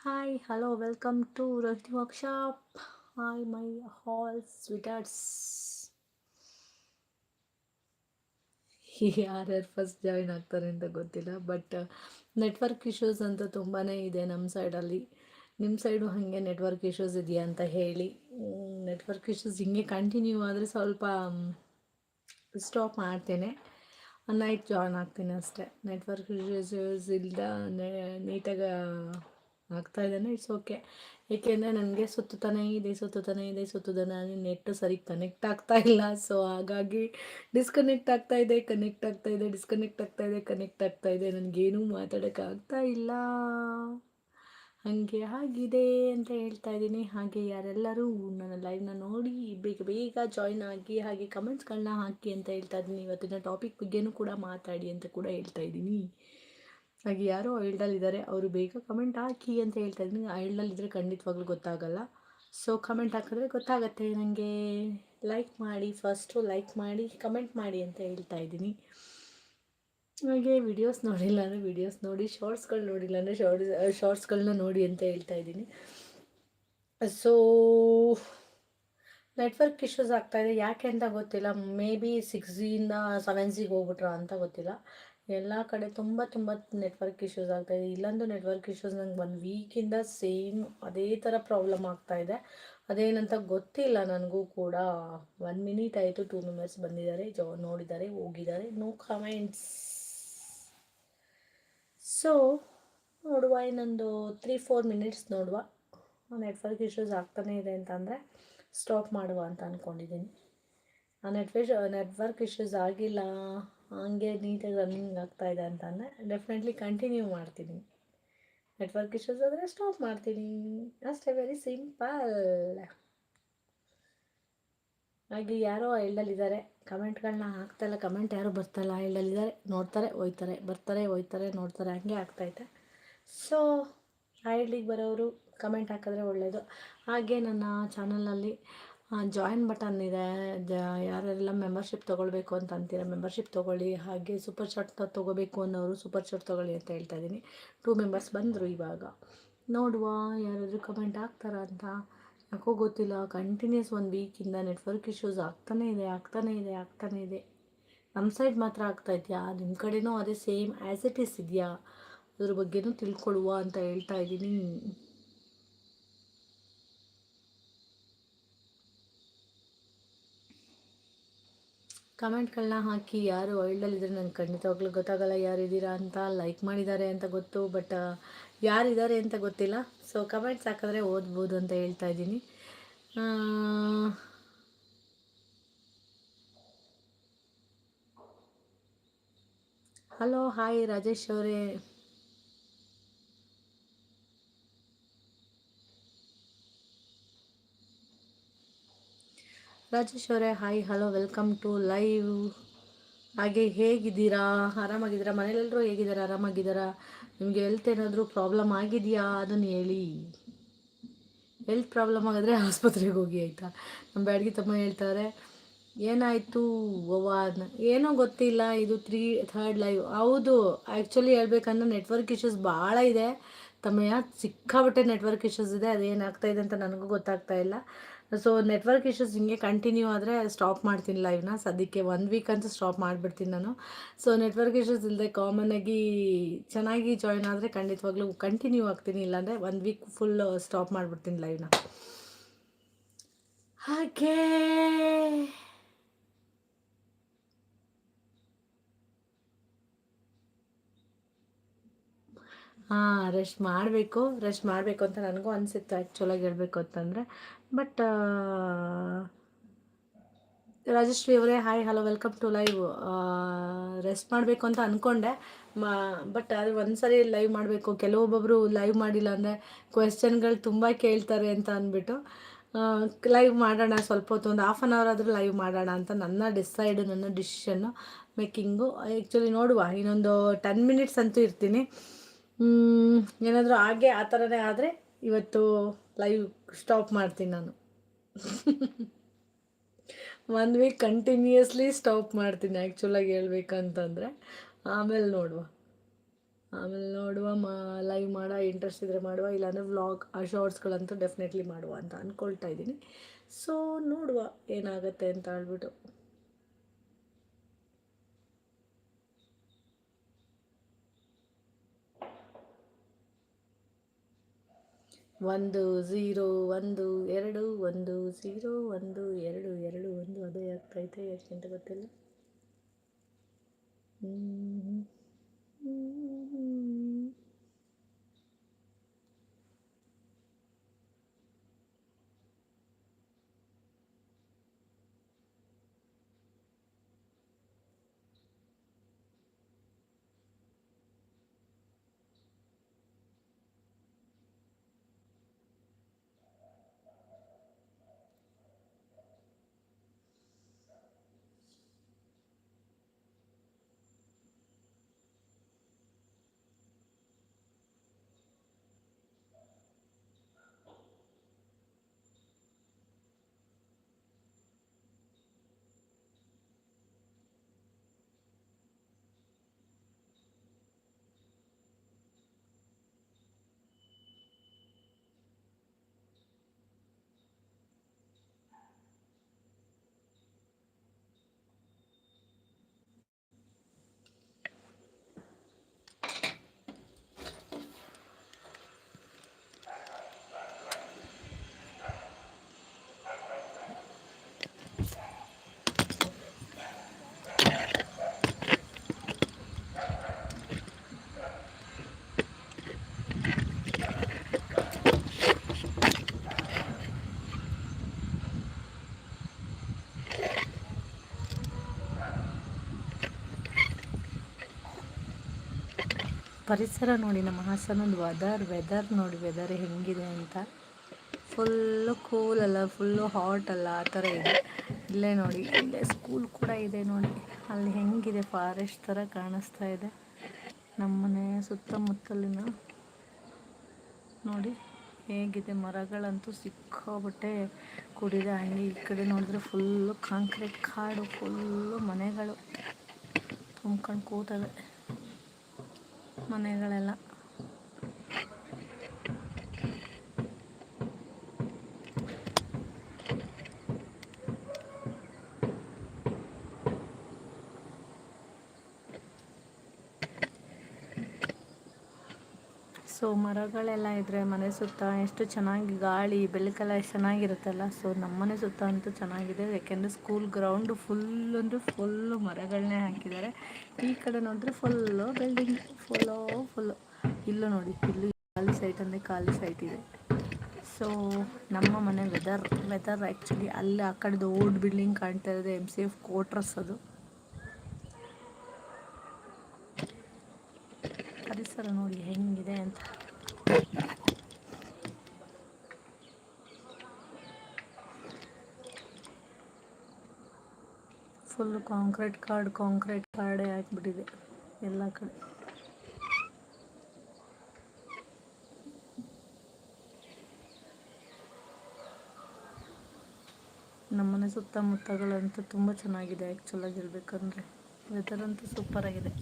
Hi, hello, welcome to workshop Workshop. Hi, my all sweethearts. ಯಾರ್ಯಾರು first join ಆಗ್ತಾರೆ ಅಂತ ಗೊತ್ತಿಲ್ಲ ಬಟ್ ನೆಟ್ವರ್ಕ್ ಇಶ್ಯೂಸ್ ಅಂತ ತುಂಬಾ ಇದೆ ನಮ್ಮ ಸೈಡಲ್ಲಿ ನಿಮ್ಮ ಸೈಡು ಹಾಗೆ ನೆಟ್ವರ್ಕ್ ಇಶ್ಯೂಸ್ ಇದೆಯಾ ಅಂತ ಹೇಳಿ ನೆಟ್ವರ್ಕ್ ಇಶ್ಯೂಸ್ ಹಿಂಗೆ ಕಂಟಿನ್ಯೂ ಆದರೆ ಸ್ವಲ್ಪ ಸ್ಟಾಪ್ ಮಾಡ್ತೇನೆ ನೈಟ್ ಜಾಯ್ನ್ ಆಗ್ತೀನಿ ಅಷ್ಟೇ ನೆಟ್ವರ್ಕ್ ಇಶ್ಯೂಸ್ ಇಲ್ದ ನೀಟಾಗಿ ಆಗ್ತಾ ಇದ್ದಾನೆ ಇಟ್ಸ್ ಓಕೆ ಏಕೆಂದರೆ ನನಗೆ ಸುತ್ತುತ್ತಾನೆ ಇದೆ ಸುತ್ತುತ್ತಾನೆ ಇದೆ ಸುತ್ತುತ್ತಾನೆ ನೆಟ್ಟು ಸರಿ ಕನೆಕ್ಟ್ ಆಗ್ತಾ ಇಲ್ಲ. ಸೊ ಹಾಗಾಗಿ ಡಿಸ್ಕನೆಕ್ಟ್ ಆಗ್ತಾ ಇದೆ ಕನೆಕ್ಟ್ ಆಗ್ತಾ ಇದೆ ಡಿಸ್ಕನೆಕ್ಟ್ ಆಗ್ತಾ ಇದೆ ಕನೆಕ್ಟ್ ಆಗ್ತಾ ಇದೆ. ನನಗೇನೂ ಮಾತಾಡೋಕ್ಕಾಗ್ತಾ ಇಲ್ಲ. ಹಾಗೆ ಆಗಿದೆ ಅಂತ ಹೇಳ್ತಾ ಇದ್ದೀನಿ. ಹಾಗೆ ಯಾರೆಲ್ಲರೂ ನನ್ನ ಲೈವ್ನ ನೋಡಿ, ಬೇಗ ಬೇಗ ಜಾಯ್ನ್ ಆಗಿ, ಹಾಗೆ ಕಮೆಂಟ್ಸ್ಗಳನ್ನ ಹಾಕಿ ಅಂತ ಹೇಳ್ತಾ ಇದ್ದೀನಿ. ಇವತ್ತಿನ ಟಾಪಿಕ್ ಬಗ್ಗೆನೂ ಕೂಡ ಮಾತಾಡಿ ಅಂತ ಕೂಡ ಹೇಳ್ತಾ ಇದ್ದೀನಿ. ಹಾಗೆ ಯಾರೋ ಐಲ್ಡಲ್ಲಿದ್ದಾರೆ ಅವರು ಬೇಗ ಕಮೆಂಟ್ ಹಾಕಿ ಅಂತ ಹೇಳ್ತಾ ಇದ್ದೀನಿ. ಐಲ್ಡಲ್ಲಿದ್ದರೆ ಖಂಡಿತವಾಗ್ಲೂ ಗೊತ್ತಾಗಲ್ಲ. ಸೊ ಕಮೆಂಟ್ ಹಾಕಿದ್ರೆ ಗೊತ್ತಾಗತ್ತೆ ನನಗೆ ಲೈಕ್ ಮಾಡಿ ಫಸ್ಟು ಲೈಕ್ ಮಾಡಿ ಕಮೆಂಟ್ ಮಾಡಿ ಅಂತ ಹೇಳ್ತಾ ಇದ್ದೀನಿ. ಹಾಗೆ ವಿಡಿಯೋಸ್ ನೋಡಿಲ್ಲ ಅಂದರೆ ವಿಡಿಯೋಸ್ ನೋಡಿ ಶಾರ್ಟ್ಸ್ಗಳು ನೋಡಿಲ್ಲ ಅಂದರೆ ಶಾರ್ಟ್ಸ್ ಶಾರ್ಟ್ಸ್ಗಳನ್ನ ನೋಡಿ ಅಂತ ಹೇಳ್ತಾ ಇದ್ದೀನಿ. ಸೊ ನೆಟ್ವರ್ಕ್ ಇಶ್ಯೂಸ್ ಆಗ್ತಾಯಿದೆ ಯಾಕೆ ಅಂತ ಗೊತ್ತಿಲ್ಲ. ಮೇ ಬಿ ಸಿಕ್ಸ್ ಜಿಯಿಂದ ಸೆವೆನ್ ಜಿಗೆ ಹೋಗ್ಬಿಟ್ರ ಅಂತ ಗೊತ್ತಿಲ್ಲ. ಎಲ್ಲ ಕಡೆ ತುಂಬ ತುಂಬ ನೆಟ್ವರ್ಕ್ ಇಶ್ಯೂಸ್ ಆಗ್ತಾಯಿದೆ ಇಲ್ಲೊಂದು ನೆಟ್ವರ್ಕ್ ಇಶ್ಯೂಸ್ ನಂಗೆ ಒಂದು ವೀಕಿಂದ ಸೇಮ್ ಅದೇ ಥರ ಪ್ರಾಬ್ಲಮ್ ಆಗ್ತಾಯಿದೆ ಅದೇನಂತ ಗೊತ್ತಿಲ್ಲ ನನಗೂ ಕೂಡ. ಒನ್ ಮಿನಿಟ್ ಆಯಿತು ಟೂ ಮೆಂಬರ್ಸ್ ಬಂದಿದ್ದಾರೆ, ಜೋ ನೋಡಿದ್ದಾರೆ, ಹೋಗಿದ್ದಾರೆ. ನೋ ಕಮೆಂಟ್ಸ್ ಸೊ ನೋಡುವ ಇನ್ನೊಂದು ತ್ರೀ ಫೋರ್ ಮಿನಿಟ್ಸ್ ನೋಡುವ. ನೆಟ್ವರ್ಕ್ ಇಶ್ಯೂಸ್ ಆಗ್ತಾನೇ ಇದೆ ಅಂತಂದರೆ ಸ್ಟಾಪ್ ಮಾಡುವ ಅಂತ ಅಂದ್ಕೊಂಡಿದ್ದೀನಿ ಆ ನೆಟ್ವರ್ಕ್ ಇಶ್ಯೂಸ್ ಆಗಿಲ್ಲ. ಹಂಗೆ ನೀಟಾಗಿ ರನ್ನಿಂಗ್ ಆಗ್ತಾಯಿದೆ ಅಂತಂದರೆ ಡೆಫಿನೆಟ್ಲಿ ಕಂಟಿನ್ಯೂ ಮಾಡ್ತೀನಿ. ನೆಟ್ವರ್ಕ್ ಇಶ್ಯೂಸ್ ಆದರೆ ಸ್ಟಾಪ್ ಮಾಡ್ತೀನಿ. ಅಷ್ಟೇ ವೆರಿ ಸಿಂಪಲ್ ಹಾಗೆ ಯಾರೋ ಐಲ್ಡಲ್ಲಿದ್ದಾರೆ ಕಮೆಂಟ್ಗಳನ್ನ ಹಾಕ್ತಾಯಿಲ್ಲ ಕಮೆಂಟ್ ಯಾರು ಬರ್ತಾಯಿಲ್ಲ ಐಲ್ಡಲ್ಲಿದ್ದಾರೆ ನೋಡ್ತಾರೆ, ಹೋಯ್ತಾರೆ. ಬರ್ತಾರೆ, ಹೋಯ್ತಾರೆ, ನೋಡ್ತಾರೆ. ಹಂಗೆ ಆಗ್ತೈತೆ ಸೊ ಐಲ್ಡಿಗೆ ಬರೋರು ಕಮೆಂಟ್ ಹಾಕಿದ್ರೆ ಒಳ್ಳೆಯದು ಹಾಗೆ ನನ್ನ ಚಾನಲಲ್ಲಿ ಜಾಯಿನ್ ಬಟನ್ ಇದೆ. ಜ, ಯಾರೆಲ್ಲ ಮೆಂಬರ್ಶಿಪ್ ತೊಗೊಳ್ಬೇಕು ಅಂತ ಅಂತೀರ ಮೆಂಬರ್ಶಿಪ್ ತೊಗೊಳ್ಳಿ. ಹಾಗೆ ಸೂಪರ್ ಚಾಟ್ ತೊಗೋಬೇಕು ಅನ್ನೋರು ಸೂಪರ್ ಶಾಟ್ ತೊಗೊಳ್ಳಿ ಅಂತ ಹೇಳ್ತಾ ಇದ್ದೀನಿ. ಟೂ ಮೆಂಬರ್ಸ್ ಬಂದರು ಇವಾಗ. ನೋಡುವ, ಯಾರಾದರೂ ಕಮೆಂಟ್ ಹಾಕ್ತಾರ ಅಂತ. ಯಾಕೋ ಗೊತ್ತಿಲ್ಲ ಕಂಟಿನ್ಯೂಸ್ ಒಂದು ವೀಕಿಂದ ನೆಟ್ವರ್ಕ್ ಇಶ್ಯೂಸ್ ಆಗ್ತಾನೇ ಇದೆ ಆಗ್ತಾನೇ ಇದೆ ಆಗ್ತಾನೇ ಇದೆ. ನಮ್ಮ ಸೈಡ್ ಮಾತ್ರ ಆಗ್ತಾ ಇದೆಯಾ? ನಿಮ್ಮ ಕಡೆಯೂ ಅದೇ ಸೇಮ್ ಆ್ಯಸ್ ಇಟ್ ಇಸ್ ಇದೆಯಾ? ಅದ್ರ ಬಗ್ಗೆನೂ ತಿಳ್ಕೊಳ್ಳುವ ಅಂತ ಹೇಳ್ತಾ ಇದ್ದೀನಿ. ಕಮೆಂಟ್ಗಳನ್ನ ಹಾಕಿ ಯಾರು ವೈಲ್ಡಲ್ಲಿದ್ದರೆ ನಂಗೆ ಖಂಡಿತವಾಗ್ಲೂ ಗೊತ್ತಾಗಲ್ಲ ಯಾರಿದ್ದೀರಾ ಅಂತ ಲೈಕ್ ಮಾಡಿದ್ದಾರೆ ಅಂತ ಗೊತ್ತು, ಬಟ್ ಯಾರಿದ್ದಾರೆ ಅಂತ ಗೊತ್ತಿಲ್ಲ. ಸೊ ಕಮೆಂಟ್ಸ್ ಹಾಕಿದ್ರೆ ಓದ್ಬೋದು ಅಂತ ಹೇಳ್ತಾ ಇದ್ದೀನಿ. ಹಲೋ, ಹಾಯ್ ರಾಜೇಶ್ ಅವರೇ. ರಾಜೇಶ್ ಅವರೇ, hi, hello, welcome to live. ಹಾಗೆ ಹೇಗಿದ್ದೀರಾ? ಆರಾಮಾಗಿದ್ದೀರಾ? ಮನೇಲೆಲ್ಲರೂ ಹೇಗಿದ್ದಾರೆ? ಆರಾಮಾಗಿದ್ದಾರಾ? ನಿಮಗೆ ಹೆಲ್ತ್ ಏನಾದರೂ ಪ್ರಾಬ್ಲಮ್ ಆಗಿದೆಯಾ? ಅದನ್ನು ಹೇಳಿ. ಹೆಲ್ತ್ ಪ್ರಾಬ್ಲಮ್ ಆಗಿದ್ರೆ ಆಸ್ಪತ್ರೆಗೆ ಹೋಗಿ, ಆಯಿತಾ? ನಮ್ಮ ಬ್ಯಾಡ್ಗಿ ತಮ್ಮ ಹೇಳ್ತಾರೆ, ಏನಾಯಿತು? ಅವ್ವ ಏನೋ ಗೊತ್ತಿಲ್ಲ. ಇದು ತ್ರೀ ಥರ್ಡ್ ಲೈವ್ ಹೌದು ಆ್ಯಕ್ಚುಲಿ ಹೇಳ್ಬೇಕಂದ್ರೆ ನೆಟ್ವರ್ಕ್ ಇಶ್ಯೂಸ್ ಭಾಳ ಇದೆ. ತಮ್ಮಯ್ಯ ಸಿಕ್ಕಾಬಟ್ಟೆ ನೆಟ್ವರ್ಕ್ ಇಶ್ಯೂಸ್ ಇದೆ ಅದೇನಾಗ್ತಾ ಇದೆ ಅಂತ ನನಗೂ ಗೊತ್ತಾಗ್ತಾ ಇಲ್ಲ. ಸೊ ನೆಟ್ವರ್ಕ್ ಇಶ್ಯೂಸ್ ಹಿಂಗೆ ಕಂಟಿನ್ಯೂ ಆದರೆ ಸ್ಟಾಪ್ ಮಾಡ್ತೀನಿ ಲೈವ್ನ ಸದ್ಯಕ್ಕೆ ಒನ್ ವೀಕ್ ಅಂತ ಸ್ಟಾಪ್ ಮಾಡಿಬಿಡ್ತೀನಿ ನಾನು. ಸೊ ನೆಟ್ವರ್ಕ್ ಇಶ್ಯೂಸ್ ಇಲ್ಲದೆ ಕಾಮನ್ ಆಗಿ ಚೆನ್ನಾಗಿ ಜಾಯ್ನ್ ಆದರೆ ಖಂಡಿತವಾಗ್ಲೂ ಕಂಟಿನ್ಯೂ ಆಗ್ತೀನಿ. ಇಲ್ಲಾಂದರೆ ಒನ್ ವೀಕ್ ಫುಲ್ ಸ್ಟಾಪ್ ಮಾಡಿಬಿಡ್ತೀನಿ ಲೈವ್ನ ಹಾಗೆ. ಹಾಂ ರೆಸ್ಟ್ ಮಾಡಬೇಕು ರೆಸ್ಟ್ ಮಾಡಬೇಕು ಅಂತ ನನಗೂ ಅನಿಸಿತ್ತು ಆ್ಯಕ್ಚುಲಾಗಿ ಹೇಳಬೇಕು ಅಂತಂದರೆ. ಬಟ್ ರಾಜಶ್ರೀ ಅವರೇ hi hello welcome to live rest ಮಾಡಬೇಕು ಅಂತ ಅಂದ್ಕೊಂಡೆ ಮಾ ಬಟ್ ಅದು ಒಂದು ಸರಿ ಲೈವ್ ಮಾಡಬೇಕು. ಕೆಲವೊಬ್ಬೊಬ್ಬರು ಲೈವ್ ಮಾಡಿಲ್ಲ ಅಂದರೆ ಕ್ವೆಶನ್ಗಳು ತುಂಬ ಕೇಳ್ತಾರೆ ಅಂತ ಅಂದ್ಬಿಟ್ಟು ಲೈವ್ ಮಾಡೋಣ ಸ್ವಲ್ಪ ಹೊತ್ತು, ಒಂದು ಹಾಫ್ ಆನ್ ಅವರ್ ಆದರೂ ಲೈವ್ ಮಾಡೋಣ ಅಂತ ನನ್ನ ಡಿಸೈಡ್ ನನ್ನ ಡಿಸಿಷನ್ನು ಮೇಕಿಂಗು ಆ್ಯಕ್ಚುಲಿ ನೋಡುವ, ಇನ್ನೊಂದು ಟೆನ್ ಮಿನಿಟ್ಸ್ ಅಂತೂ ಇರ್ತೀನಿ. ಏನಾದರೂ ಹಾಗೆ ಆ ಥರನೇ ಆದರೆ ಇವತ್ತು ಲೈವ್ ಸ್ಟಾಪ್ ಮಾಡ್ತೀನಿ ನಾನು. ಒಂದು ವೀಕ್ ಕಂಟಿನ್ಯೂಸ್ಲಿ ಸ್ಟಾಪ್ ಮಾಡ್ತೀನಿ ಆ್ಯಕ್ಚುಲಾಗಿ ಹೇಳ್ಬೇಕಂತಂದರೆ. ಆಮೇಲೆ ನೋಡುವ. ಆಮೇಲೆ ನೋಡುವ ಮಾ ಲೈವ್ ಮಾಡೋ ಇಂಟ್ರೆಸ್ಟ್ ಇದ್ದರೆ ಮಾಡುವ, ಇಲ್ಲಾಂದರೆ ವ್ಲಾಗ್ ಆ ಶಾರ್ಟ್ಸ್ಗಳಂತೂ ಡೆಫಿನೆಟ್ಲಿ ಮಾಡುವ ಅಂತ ಅಂದ್ಕೊಳ್ತಾ ಇದ್ದೀನಿ. ಸೊ ನೋಡುವ ಏನಾಗುತ್ತೆ ಅಂತ ಹೇಳ್ಬಿಟ್ಟು. ಒಂದು ಝೀರೋ ಒಂದು, ಎರಡು, ಒಂದು ಝೀರೋ ಒಂದು, ಎರಡು ಎರಡು, ಒಂದು, ಅದೇ ಆಗ್ತೈತೆ ಅಂತ ಗೊತ್ತಿಲ್ಲ ಹ್ಮ್. ಪರಿಸರ ನೋಡಿ, ನಮ್ಮ ಹಾಸನದ ವೆದರ್ ವೆದರ್ ನೋಡಿ ವೆದರ್ ಹೆಂಗಿದೆ ಅಂತ. ಫುಲ್ಲು ಕೂಲ್ ಅಲ್ಲ ಫುಲ್ಲು ಹಾಟ್ ಅಲ್ಲ, ಆ ಥರ ಇದೆ. ಇಲ್ಲೇ ನೋಡಿ, ಇಲ್ಲೇ ಸ್ಕೂಲ್ ಕೂಡ ಇದೆ ನೋಡಿ. ಅಲ್ಲಿ ಹೆಂಗಿದೆ ಫಾರೆಸ್ಟ್ ಥರ ಕಾಣಿಸ್ತಾ ಇದೆ. ನಮ್ಮನೆ ಸುತ್ತಮುತ್ತಲಿನ ನೋಡಿ, ಹೇಗಿದೆ. ಮರಗಳಂತೂ ಸಿಕ್ಕಾಬಟ್ಟೆ ಕೂಡಿದೆ. ಹಂಗೆ ಈ ಕಡೆ ನೋಡಿದ್ರೆ ಫುಲ್ಲು ಕಾಂಕ್ರೀಟ್ ಕಾಡು ಫುಲ್ಲು ಮನೆಗಳು. ತುಂಬ್ಕೊಂಡು ಕೂತವೆ. ಮನೆಗಳೆಲ್ಲ ಸೊ ಮರಗಳೆಲ್ಲ ಇದ್ದರೆ ಮನೆ ಸುತ್ತ ಎಷ್ಟು ಚೆನ್ನಾಗಿ ಗಾಳಿ, ಬೆಳಕೆಲ್ಲ ಎಷ್ಟು ಚೆನ್ನಾಗಿರುತ್ತಲ್ಲ. ಸೊ ನಮ್ಮ ಮನೆ ಸುತ್ತ ಅಂತೂ ಚೆನ್ನಾಗಿದೆ. ಯಾಕೆಂದರೆ ಸ್ಕೂಲ್ ಗ್ರೌಂಡು ಫುಲ್ ಅಂದರೆ ಫುಲ್ಲು ಮರಗಳನ್ನೇ ಹಾಕಿದ್ದಾರೆ. ಈ ಕಡೆ ನೋಡಿದ್ರೆ ಫುಲ್ಲು ಬಿಲ್ಡಿಂಗ್ ಫುಲ್ಲು ಫುಲ್ಲು ಇಲ್ಲೂ ನೋಡಿ, ಇಲ್ಲಿ ಖಾಲಿ ಸೈಟ್ ಅಂದರೆ ಖಾಲಿ ಸೈಟ್ ಇದೆ. ಸೊ ನಮ್ಮ ಮನೆ ವೆದರ್ ವೆದರ್ ಆ್ಯಕ್ಚುಲಿ ಅಲ್ಲಿ ಆ ಕಡೆದು ಓಲ್ಡ್ ಬಿಲ್ಡಿಂಗ್ ಕಾಣ್ತಾ ಇದೆ ಎಂ ಸಿ ಎಫ್ ಕೋಟ್ರಸ್ ಅದು. ಪರಿಸರ ನೋಡಿ ಹೆಂಗಿದೆ ಅಂತ. ಫುಲ್ ಕಾಂಕ್ರೀಟ್ ಕಾರ್ಡ್ ಕಾಂಕ್ರೀಟ್ ಕಾರ್ಡೇ ಹಾಕ್ಬಿಟ್ಟಿದೆ ಎಲ್ಲ ಕಡೆ. ನಮ್ಮನೆ ಸುತ್ತಮುತ್ತಗಳಂತೂ ತುಂಬ ಚೆನ್ನಾಗಿದೆ ಆ್ಯಕ್ಚುಲಾಗಿ ಹೇಳ್ಬೇಕಂದ್ರೆ. ವೆದರ್ ಅಂತೂ ಸೂಪರಾಗಿದೆ